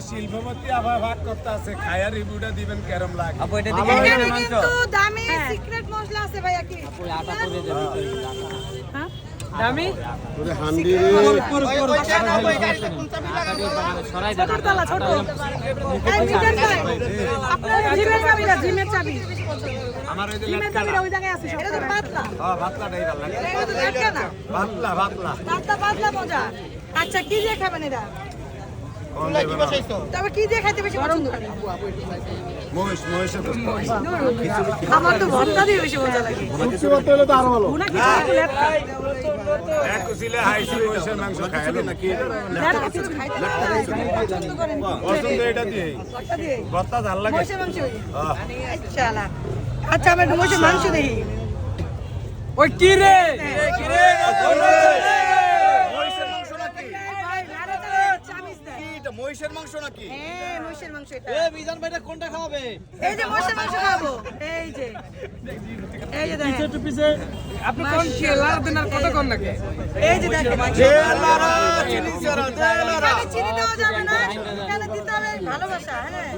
শিল্পপতি আবার ভাগ করতে আছে খায়া রিভিউটা দিবেন কেরম লাগে আপু এটা দিকে কিন্তু দামি সিক্রেট মশলা আছে ভাইয়া কি হ্যাঁ? দামি সরাই ছোট। এই ভাই, আপনার জিমের চাবিটা, জিমের চাবি। আমার ওই যে লেটকা ওই জায়গায় আছে সব। এটা তো পাতলা। হ্যাঁ ভাতলাটাই ভালো লাগে এটা তো লেটকা না। ভাতলা ভাতলা পাতলা, পাতলা মজা। আচ্ছা কি দিয়ে খাবেন এটা? তবে কি দিয়ে খাইতে বেশি পছন্দ। আমার তো ভর্তা দিয়ে বেশি মজা লাগে। এটা দিয়ে। ভর্তা লাগে। মাংস। আচ্ছা। আচ্ছা আমরা মাংস দেখি। ওই কি রে? মহিষের মাংস নাকি ভাই, ভারতের চামিচ দেয়। এটা মহিষের মাংস নাকি হ্যাঁ, মহিষের মাংস এটা। মিজান ভাইটা কোনটা খাওয়াবে এই যে মহিষের মাংস খাব। এই যে। এই যে দেখেন। আপনি কোন কি লাড়াতেন আর কত কোন নাকি এই যে দেখেন। জেলারা চিনি জেলা জেলারা চিনি দেওয়া যাবে না। এখানে দিতে হবে ভালোবাসা, হ্যাঁ।